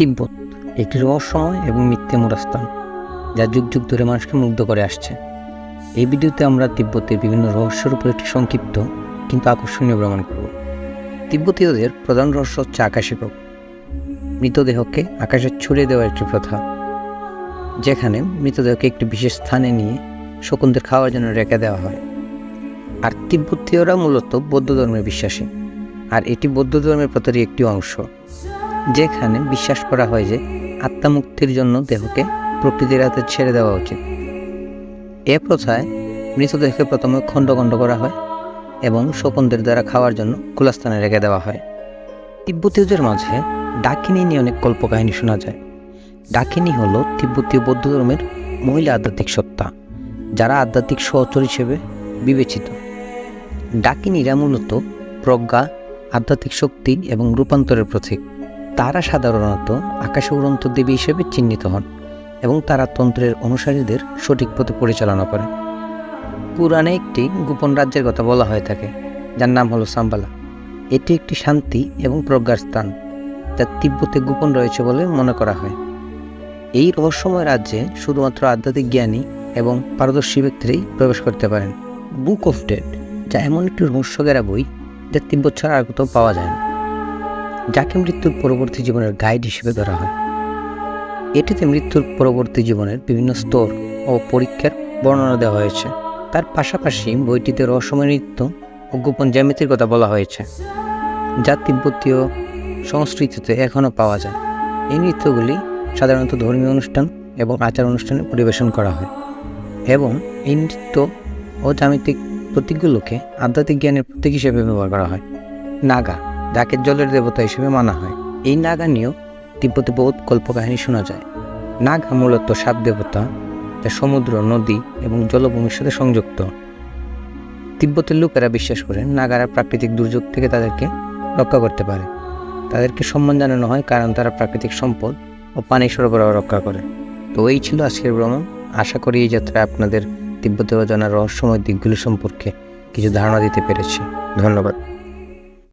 তিব্বত একটি রহস্যময় এবং মিথ্যে স্থান যা যুগ যুগ ধরে মানুষকে মুগ্ধ করে আসছে। এই ভিডিওতে আমরা তিব্বতের বিভিন্ন রহস্যের উপর একটি সংক্ষিপ্ত কিন্তু আকর্ষণীয় ভ্রমণ করব। তিব্বতীয়দের প্রধান রহস্য হচ্ছে আকাশী প্রভু। মৃতদেহকে আকাশে ছড়িয়ে দেওয়ার একটি প্রথা, যেখানে মৃতদেহকে একটি বিশেষ স্থানে নিয়ে শকুনদের খাওয়ার জন্য রেখে দেওয়া হয়। আর তিব্বতীয়রা মূলত বৌদ্ধ ধর্মে বিশ্বাসী, আর এটি বৌদ্ধ ধর্মের প্রতারই একটি অংশ। যেখানে বিশ্বাস করা হয় যে আত্মা মুক্তির জন্য দেহকে প্রকৃতির হাতে ছেড়ে দেওয়া উচিত। এ প্রথায় মৃতদেহকে প্রথমে খণ্ড খণ্ড করা হয় এবং শকুনদের দ্বারা খাওয়ার জন্য খোলা স্থানে রেখে দেওয়া হয়। তিব্বতীয়দের মাঝে ডাকিনী নিয়ে অনেক কল্পকাহিনী শোনা যায়। ডাকিনী হল তিব্বতীয় বৌদ্ধ ধর্মের মহিলা আধ্যাত্মিক সত্তা, যারা আধ্যাত্মিক সহচর হিসেবে বিবেচিত। ডাকিনীরা মূলত প্রজ্ঞা, আধ্যাত্মিক শক্তি এবং রূপান্তরের প্রতীক। তারা সাধারণত আকাশে উড়ন্ত দেবী হিসেবে চিহ্নিত হন এবং তারা তন্ত্রের অনুসারীদের সঠিক পথে পরিচালনা করে। পুরাণে একটি গোপন রাজ্যের কথা বলা হয়ে থাকে, যার নাম হলো সাম্বালা। এটি একটি শান্তি এবং প্রজ্ঞার স্থান, যা তিব্বতে গোপন রয়েছে বলে মনে করা হয়। এই রহস্যময় রাজ্যে শুধুমাত্র আধ্যাত্মিক জ্ঞানী এবং পারদর্শী ব্যক্তিরাই প্রবেশ করতে পারেন। বুক অফ ডেড যা এমন একটি রহস্যগেরা বই, যা তিব্বত ছাড়া আর কোথাও পাওয়া যায় না। যাকে মৃত্যুর পরবর্তী জীবনের গাইড হিসেবে ধরা হয়। এটিতে মৃত্যুর পরবর্তী জীবনের বিভিন্ন স্তর ও পরীক্ষার বর্ণনা দেওয়া হয়েছে। তার পাশাপাশি বইটিতে রহস্যময় নৃত্য ও গোপন জ্যামিতির কথা বলা হয়েছে, যা তিব্বতীয় সংস্কৃতিতে এখনও পাওয়া যায়। এই নৃত্যগুলি সাধারণত ধর্মীয় অনুষ্ঠান এবং আচার অনুষ্ঠানে পরিবেশন করা হয় এবং এই নৃত্য ও জ্যামিতিক প্রতীকগুলোকে আধ্যাত্মিক জ্ঞানের প্রতীক হিসেবে ব্যবহার করা হয়। নাগা যাকে জলের দেবতা হিসেবে মানা হয়। এই নাগা নিয়েও তিব্বতে বহুত কল্পকাহিনী শোনা যায়। নাগা মূলত সাত দেবতা যা সমুদ্র, নদী এবং জলভূমির সাথে সংযুক্ত। তিব্বতের লোকেরা বিশ্বাস করেন নাগারা প্রাকৃতিক দুর্যোগ থেকে তাদেরকে রক্ষা করতে পারে। তাদেরকে সম্মান জানানো হয় কারণ তারা প্রাকৃতিক সম্পদ ও পানি সরবরাহ রক্ষা করে। তো এই ছিল আজকের ভ্রমণ। আশা করি এই যাত্রায় আপনাদের তিব্বতের অজানা রহস্যময় দিকগুলি সম্পর্কে কিছু ধারণা দিতে পেরেছি। ধন্যবাদ।